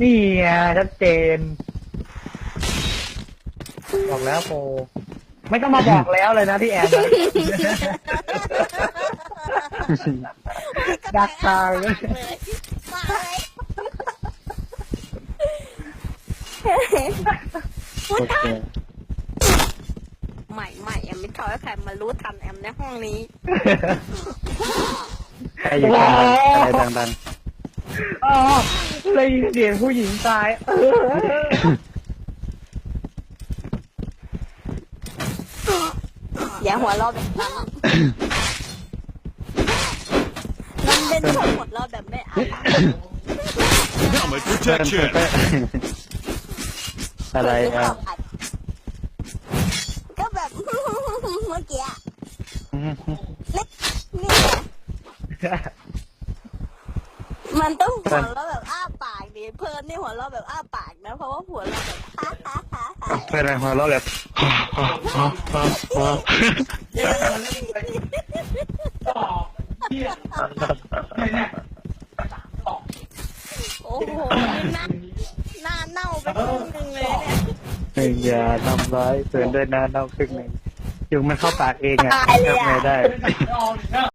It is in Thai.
นี่ไงชัดเจน บอกแล้วโป ไม่ต้องมาบอกแล้วเลยนะพี่แอนนะดักทางเลยเลยมาเลยพูดโอเคทันใหม่ใหม่แอมไม่ชอบให้ใครมารู้ทันแอมในห้องนี้ ใครอยู่ข้างหลังอะไรดังอ๋อเลยเสียงผู้หญิงตาย เอออย่าหัวเราะแบบนั้นมันเป็นคนหัวเราะแบบไม่เอา Helmet ๆเพื่อนเพื่อน protection. อะไรอะก็แบบ เมื่อกี้อะนี่ไง มันต้องหัวเราะแบบอ้าปากดิเพิ่นนี่หัวเราะแบบอ้าปากนะ เพราะว่าหัวเราะแบบฮ่าฮ่าฮ่าฮ่าเพื่อนหัวเราะแบบโอ้โหหน้าหน้าเน่าไปครึ่งหนึงเลยเนี่ยหนึ่งอย่าทำร้ายเพื่อนด้วยนะเน่าครึ่งหนึ่งยุงมันเข้าปากเองอะทำไงได้